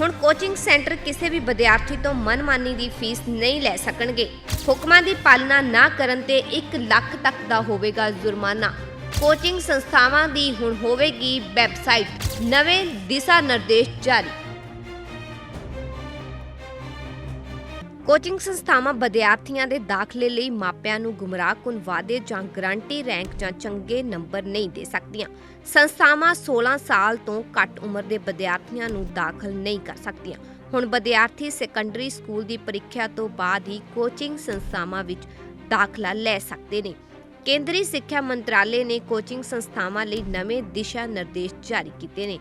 ਹੁਣ coaching centre ਕਿਸੇ ਵੀ ਵਿਦਿਆਰਥੀ ਤੋਂ ਮਨਮਾਨੀ ਦੀ ਫੀਸ ਨਹੀਂ ਲੈ ਸਕਣਗੇ। ਹੁਕਮਾਂ ਦੀ ਪਾਲਣਾ ਨਾ ਕਰਨ ਤੇ 1 ਲੱਖ ਤੱਕ ਦਾ ਹੋਵੇਗਾ ਜੁਰਮਾਨਾ। ਕੋਚਿੰਗ ਸੰਸਥਾਵਾਂ ਦੀ ਹੁਣ ਹੋਵੇਗੀ ਵੈਬਸਾਈਟ ਨਵੇਂ ਦਿਸ਼ਾ ਨਿਰਦੇਸ਼ ਜਾਰੀ। ਕੋਚਿੰਗ ਸੰਸਥਾਵਾਂ ਵਿਦਿਆਰਥੀਆਂ ਦੇ ਦਾਖਲੇ ਲਈ ਮਾਪਿਆਂ ਨੂੰ ਗੁੰਮਰਾਹਕੁਨ ਵਾਅਦੇ ਜਾਂ ਗਰੰਟੀ ਰੈਂਕ ਜਾਂ ਚੰਗੇ ਨੰਬਰ ਨਹੀਂ ਦੇ ਸਕਦੀਆਂ। ਸੰਸਥਾਵਾਂ 16 ਸਾਲ ਤੋਂ ਘੱਟ ਉਮਰ ਦੇ ਵਿਦਿਆਰਥੀਆਂ ਨੂੰ ਦਾਖਲ ਨਹੀਂ ਕਰ ਸਕਦੀਆਂ। ਹੁਣ ਵਿਦਿਆਰਥੀ ਸੈਕੰਡਰੀ ਸਕੂਲ ਦੀ ਪ੍ਰੀਖਿਆ ਤੋਂ ਬਾਅਦ ਹੀ ਕੋਚਿੰਗ ਸੰਸਥਾਵਾਂ ਵਿੱਚ ਦਾਖਲਾ ਲੈ ਸਕਦੇ ਨੇ। ਕੇਂਦਰੀ ਸਿੱਖਿਆ ਮੰਤਰਾਲੇ ਨੇ ਕੋਚਿੰਗ ਸੰਸਥਾਵਾਂ ਲਈ ਨਵੇਂ ਦਿਸ਼ਾ ਨਿਰਦੇਸ਼ ਜਾਰੀ ਕੀਤੇ ਨੇ।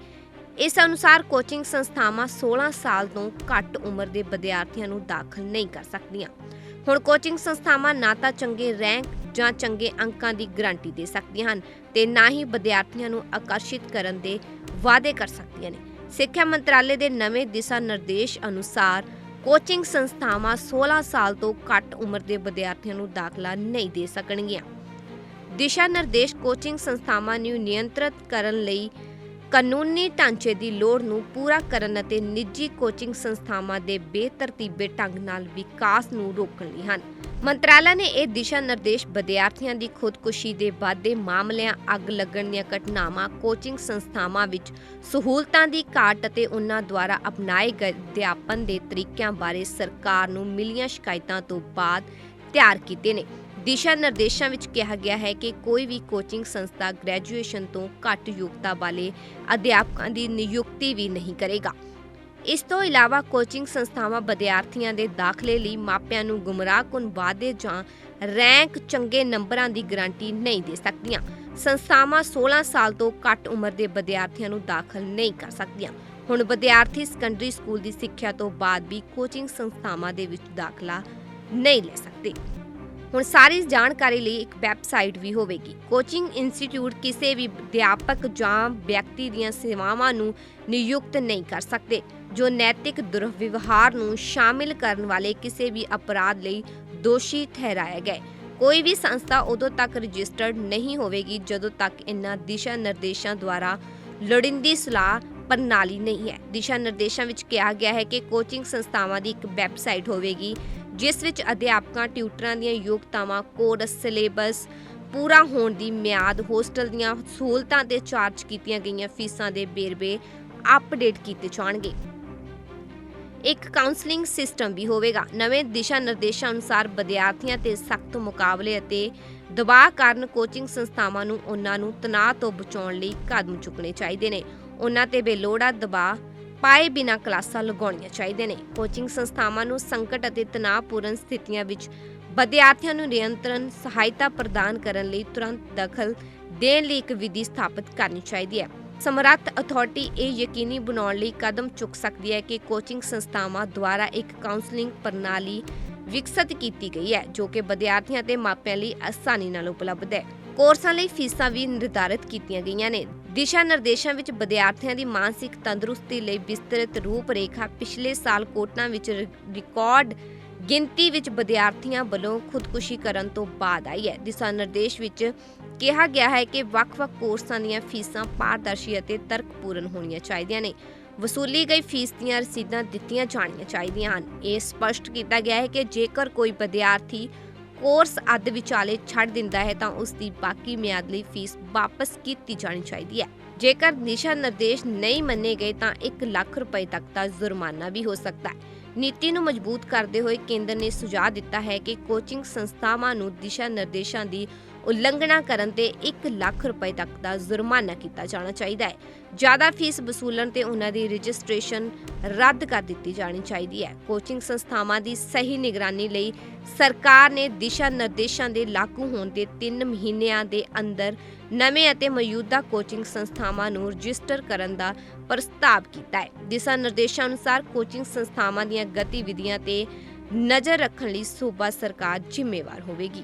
ਇਸ ਅਨੁਸਾਰ ਕੋਚਿੰਗ ਸੰਸਥਾਵਾਂ 16 ਸਾਲ ਤੋਂ ਘੱਟ ਉਮਰ ਦੇ ਵਿਦਿਆਰਥੀਆਂ ਨੂੰ ਦਾਖਲ ਨਹੀਂ ਕਰ ਸਕਦੀਆਂ। ਹੁਣ ਕੋਚਿੰਗ ਸੰਸਥਾਵਾਂ ਨਾ ਤਾਂ ਚੰਗੇ ਰੈਂਕ ਜਾਂ ਚੰਗੇ ਅੰਕਾਂ ਦੀ ਗਾਰੰਟੀ ਦੇ ਸਕਦੀਆਂ ਹਨ ਤੇ ਨਾ ਹੀ ਵਿਦਿਆਰਥੀਆਂ ਨੂੰ ਆਕਰਸ਼ਿਤ ਕਰਨ ਦੇ ਵਾਅਦੇ ਕਰ ਸਕਦੀਆਂ ਨੇ। ਸਿੱਖਿਆ ਮੰਤਰਾਲੇ ਦੇ ਨਵੇਂ ਦਿਸ਼ਾ ਨਿਰਦੇਸ਼ ਅਨੁਸਾਰ ਕੋਚਿੰਗ ਸੰਸਥਾਵਾਂ 16 ਸਾਲ ਤੋਂ ਘੱਟ ਉਮਰ ਦੇ ਵਿਦਿਆਰਥੀਆਂ ਨੂੰ ਦਾਖਲਾ ਨਹੀਂ ਦੇ ਸਕਣਗੀਆਂ। ਦਿਸ਼ਾ ਨਿਰਦੇਸ਼ ਕੋਚਿੰਗ ਸੰਸਥਾਵਾਂ ਨੂੰ ਨਿਯੰਤਰਿਤ ਕਰਨ ਲਈ ਕਾਨੂੰਨੀ ਢਾਂਚੇ ਦੀ ਲੋੜ ਨੂੰ ਪੂਰਾ ਕਰਨ ਅਤੇ ਨਿੱਜੀ ਕੋਚਿੰਗ ਸੰਸਥਾਵਾਂ ਦੇ ਬੇਤਰਤੀਬੇ ਢੰਗ ਨਾਲ ਵਿਕਾਸ ਨੂੰ ਰੋਕਣ ਲਈ ਹਨ। ਮੰਤਰਾਲਾ ਨੇ ਇਹ ਦਿਸ਼ਾ ਨਿਰਦੇਸ਼ ਵਿਦਿਆਰਥੀਆਂ ਦੀ ਖੁਦਕੁਸ਼ੀ ਦੇ ਵਾਧੇ ਮਾਮਲਿਆਂ, ਅੱਗ ਲੱਗਣ ਦੀਆਂ ਘਟਨਾਵਾਂ ਕੋਚਿੰਗ ਸੰਸਥਾਵਾਂ ਵਿੱਚ ਸਹੂਲਤਾਂ ਦੀ ਘਾਟ ਅਤੇ ਉਹਨਾਂ ਦੁਆਰਾ ਅਪਣਾਏ ਗਏ ਅਧਿਆਪਨ ਦੇ ਤਰੀਕਿਆਂ ਬਾਰੇ ਸਰਕਾਰ ਨੂੰ ਮਿਲੀਆਂ ਸ਼ਿਕਾਇਤਾਂ ਤੋਂ ਬਾਅਦ ਤਿਆਰ ਕੀਤੇ ਨੇ। ਦਿਸ਼ਾ ਨਿਰਦੇਸ਼ਾਂ ਵਿੱਚ ਕਿਹਾ ਗਿਆ ਹੈ ਕਿ ਕੋਈ ਵੀ ਕੋਚਿੰਗ ਸੰਸਥਾ ਗ੍ਰੈਜੂਏਸ਼ਨ ਤੋਂ ਘੱਟ ਯੋਗਤਾ ਵਾਲੇ ਅਧਿਆਪਕਾਂ ਦੀ ਨਿਯੁਕਤੀ ਵੀ ਨਹੀਂ ਕਰੇਗਾ। ਇਸ ਤੋਂ ਇਲਾਵਾ ਕੋਚਿੰਗ ਸੰਸਥਾਵਾਂ ਵਿਦਿਆਰਥੀਆਂ ਦੇ ਦਾਖਲੇ ਲਈ ਮਾਪਿਆਂ ਨੂੰ ਗੁੰਮਰਾਹਕੁਨ ਵਾਅਦੇ ਜਾਂ ਰੈਂਕ ਚੰਗੇ ਨੰਬਰਾਂ ਦੀ ਗਾਰੰਟੀ ਨਹੀਂ ਦੇ ਸਕਦੀਆਂ। ਸੰਸਥਾਵਾਂ 16 ਸਾਲ ਤੋਂ ਘੱਟ ਉਮਰ ਦੇ ਵਿਦਿਆਰਥੀਆਂ ਨੂੰ ਦਾਖਲ ਨਹੀਂ ਕਰ ਸਕਦੀਆਂ। ਹੁਣ ਵਿਦਿਆਰਥੀ ਸੈਕੰਡਰੀ ਸਕੂਲ ਦੀ ਸਿੱਖਿਆ ਤੋਂ ਬਾਅਦ ਵੀ ਕੋਚਿੰਗ ਸੰਸਥਾਵਾਂ ਦੇ ਵਿੱਚ ਦਾਖਲਾ ਨਹੀਂ ਲੈ ਸਕਦੇ। ਹੁਣ ਸਾਰੀ ਜਾਣਕਾਰੀ ਲਈ ਇੱਕ ਵੈਬਸਾਈਟ ਵੀ ਹੋਵੇਗੀ। ਕੋਚਿੰਗ ਇੰਸਟੀਚਿਊਟ ਕਿਸੇ ਵੀ ਅਧਿਆਪਕ ਜਾਂ ਵਿਅਕਤੀ ਦੀਆਂ ਸੇਵਾਵਾਂ ਨੂੰ ਨਿਯੁਕਤ ਨਹੀਂ ਕਰ ਸਕਦੇ, ਜੋ ਨੈਤਿਕ ਦੁਰਵਿਵਹਾਰ ਨੂੰ ਸ਼ਾਮਿਲ ਕਰਨ ਵਾਲੇ ਕਿਸੇ ਵੀ ਅਪਰਾਧ ਲਈ ਦੋਸ਼ੀ ਠਹਿਰਾਇਆ ਗਿਆ ਕੋਈ ਵੀ ਸੰਸਥਾ ਉਦੋਂ ਤੱਕ ਰਜਿਸਟਰਡ ਨਹੀਂ ਹੋਵੇਗੀ ਜਦੋਂ ਤੱਕ ਇਹਨਾਂ ਦਿਸ਼ਾ ਨਿਰਦੇਸ਼ਾਂ ਦੁਆਰਾ ਲੋੜੀਂਦੀ ਸਲਾਹ ਪ੍ਰਣਾਲੀ ਨਹੀਂ ਹੈ। ਦਿਸ਼ਾ ਨਿਰਦੇਸ਼ਾਂ ਵਿੱਚ ਕਿਹਾ ਗਿਆ ਹੈ ਕਿ ਕੋਚਿੰਗ ਸੰਸਥਾਵਾਂ ਦੀ ਇੱਕ ਵੈਬਸਾਈਟ ਹੋਵੇਗੀ ਜਿਸ ਵਿੱਚ ਅਧਿਆਪਕਾਂ, ਟਿਊਟਰਾਂ ਦੀਆਂ ਯੋਗਤਾਵਾਂ ਕੋਰਸ ਸਿਲੇਬਸ ਪੂਰਾ ਹੋਣ ਦੀ ਮਿਆਦ, ਹੋਸਟਲ ਦੀਆਂ ਸਹੂਲਤਾਂ ਤੇ ਚਾਰਜ ਕੀਤੀਆਂ ਗਈਆਂ ਫੀਸਾਂ ਦੇ ਵੇਰਵੇ ਅਪਡੇਟ ਕੀਤੇ ਜਾਣਗੇ। ਇੱਕ ਕਾਉਂਸਲਿੰਗ ਸਿਸਟਮ ਵੀ ਹੋਵੇਗਾ। ਨਵੇਂ ਦਿਸ਼ਾ ਨਿਰਦੇਸ਼ਾਂ ਅਨੁਸਾਰ ਵਿਦਿਆਰਥੀਆਂ ਤੇ ਸਖਤ ਮੁਕਾਬਲੇ ਅਤੇ ਦਬਾਅ ਕਾਰਨ ਕੋਚਿੰਗ ਸੰਸਥਾਵਾਂ ਨੂੰ ਉਹਨਾਂ ਨੂੰ ਤਣਾਅ ਤੋਂ ਬਚਾਉਣ ਲਈ ਕਦਮ ਚੁੱਕਣੇ ਚਾਹੀਦੇ ਨੇ। ਉਹਨਾਂ ਤੇ ਬੇਲੋੜਾ ਦਬਾਅ ਪਾਏ ਬਿਨਾਂ ਕਲਾਸਾਂ ਲਗਾਉਣੀਆਂ ਚਾਹੀਦੇ ਨੇ। ਕੋਚਿੰਗ ਸੰਸਥਾਵਾਂ ਨੂੰ ਸੰਕਟ ਅਤੇ ਤਣਾਅਪੂਰਨ ਸਥਿਤੀਆਂ ਵਿੱਚ ਵਿਦਿਆਰਥੀਆਂ ਨੂੰ ਨਿਯੰਤਰਣ, ਸਹਾਇਤਾ ਪ੍ਰਦਾਨ ਕਰਨ ਲਈ ਤੁਰੰਤ ਦਖਲ ਦੇਣ ਲਈ ਇੱਕ ਵਿਧੀ ਸਥਾਪਿਤ ਕਰਨੀ ਚਾਹੀਦੀ ਹੈ। ਸਮਰੱਥ ਅਥਾਰਟੀ ਇਹ ਯਕੀਨੀ ਬਣਾਉਣ ਲਈ ਕਦਮ ਚੁੱਕ ਸਕਦੀ ਹੈ ਕਿ ਕੋਚਿੰਗ ਸੰਸਥਾਵਾਂ ਦੁਆਰਾ ਇੱਕ ਕਾਉਂਸਲਿੰਗ ਪ੍ਰਣਾਲੀ ਵਿਕਸਿਤ ਕੀਤੀ ਗਈ ਹੈ, ਜੋ ਕਿ ਵਿਦਿਆਰਥੀਆਂ ਤੇ ਮਾਪਿਆਂ ਲਈ ਆਸਾਨੀ ਨਾਲ ਉਪਲਬਧ ਹੈ। ਕੋਰਸਾਂ ਲਈ ਫੀਸਾਂ ਵੀ ਨਿਰਧਾਰਿਤ ਕੀਤੀਆਂ ਗਈਆਂ ਨੇ। ਦਿਸ਼ਾ ਨਿਰਦੇਸ਼ਾਂ ਵਿੱਚ ਵਿਦਿਆਰਥੀਆਂ ਦੀ ਮਾਨਸਿਕ ਤੰਦਰੁਸਤੀ ਲਈ ਵਿਸਤ੍ਰਿਤ ਰੂਪਰੇਖਾ ਪਿਛਲੇ ਸਾਲ ਕੋਟਾਂ ਵਿੱਚ ਰਿਕਾਰਡ ਗਿਣਤੀ ਵਿੱਚ ਵਿਦਿਆਰਥੀਆਂ ਵੱਲੋਂ ਖੁਦਕੁਸ਼ੀ ਕਰਨ ਤੋਂ ਬਾਅਦ ਆਈ ਹੈ। ਦਿਸ਼ਾ ਨਿਰਦੇਸ਼ ਵਿੱਚ ਕਿਹਾ ਗਿਆ ਹੈ ਕਿ ਵੱਖ-ਵੱਖ ਕੋਰਸਾਂ ਦੀਆਂ ਫੀਸਾਂ ਪਾਰਦਰਸ਼ੀ ਅਤੇ ਤਰਕਪੂਰਨ ਹੋਣੀਆਂ ਚਾਹੀਦੀਆਂ ਨੇ। ਵਸੂਲੀ ਗਈ ਫੀਸ ਦੀਆਂ ਰਸੀਦਾਂ ਦਿੱਤੀਆਂ ਜਾਣੀਆਂ ਚਾਹੀਦੀਆਂ ਹਨ। ਇਹ ਸਪਸ਼ਟ ਕੀਤਾ ਗਿਆ ਹੈ ਕਿ ਜੇਕਰ ਕੋਈ ਵਿਦਿਆਰਥੀ ਕੋਰਸ ਅੱਧ ਵਿਚਾਲੇ ਛੱਡ ਦਿੰਦਾ ਹੈ ਤਾਂ ਉਸ ਦੀ ਬਾਕੀ ਮਿਆਦ ਲਈ ਫੀਸ ਵਾਪਸ ਕੀਤੀ ਜਾਣੀ ਚਾਹੀਦੀ ਹੈ। ਜੇਕਰ ਦਿਸ਼ਾ ਨਿਰਦੇਸ਼ ਨਹੀਂ ਮੰਨੇ ਗਏ ਤਾਂ 1 ਲੱਖ ਰੁਪਏ ਤੱਕ ਦਾ ਜੁਰਮਾਨਾ ਵੀ ਹੋ ਸਕਦਾ ਹੈ। ਨੀਤੀ ਨੂੰ ਮਜ਼ਬੂਤ ਕਰਦੇ ਹੋਏ ਕੇਂਦਰ ਨੇ ਸੁਝਾਅ ਦਿੱਤਾ ਹੈ ਕਿ ਕੋਚਿੰਗ ਸੰਸਥਾਵਾਂ ਨੂੰ ਦਿਸ਼ਾ ਨਿਰਦੇਸ਼ਾਂ ਦੀ ਉਲੰਘਣਾ ਕਰਨ ਤੇ 1 ਲੱਖ ਰੁਪਏ ਤੱਕ ਦਾ ਜੁਰਮਾਨਾ ਕੀਤਾ ਜਾਣਾ ਚਾਹੀਦਾ ਹੈ। ਜ਼ਿਆਦਾ ਫੀਸ ਵਸੂਲਣ ਤੇ ਉਹਨਾਂ ਦੀ ਰਜਿਸਟ੍ਰੇਸ਼ਨ ਰੱਦ ਕਰ ਦਿੱਤੀ ਜਾਣੀ ਚਾਹੀਦੀ ਹੈ। ਕੋਚਿੰਗ ਸੰਸਥਾਵਾਂ ਦੀ ਸਹੀ ਨਿਗਰਾਨੀ ਲਈ ਸਰਕਾਰ ਨੇ ਦਿਸ਼ਾ ਨਿਰਦੇਸ਼ਾਂ ਦੇ ਲਾਗੂ ਹੋਣ ਦੇ 3 ਮਹੀਨਿਆਂ ਦੇ ਅੰਦਰ ਨਵੇਂ ਅਤੇ ਮੌਜੂਦਾ ਕੋਚਿੰਗ ਸੰਸਥਾਵਾਂ ਨੂੰ ਰਜਿਸਟਰ ਕਰਨ ਦਾ ਪ੍ਰਸਤਾਵ ਕੀਤਾ ਹੈ। ਦਿਸ਼ਾ ਨਿਰਦੇਸ਼ਾਂ ਅਨੁਸਾਰ ਕੋਚਿੰਗ ਸੰਸਥਾਵਾਂ ਦੀਆਂ ਗਤੀਵਿਧੀਆਂ ਤੇ ਨਜ਼ਰ ਰੱਖਣ ਲਈ ਸੂਬਾ ਸਰਕਾਰ ਜ਼ਿੰਮੇਵਾਰ ਹੋਵੇਗੀ।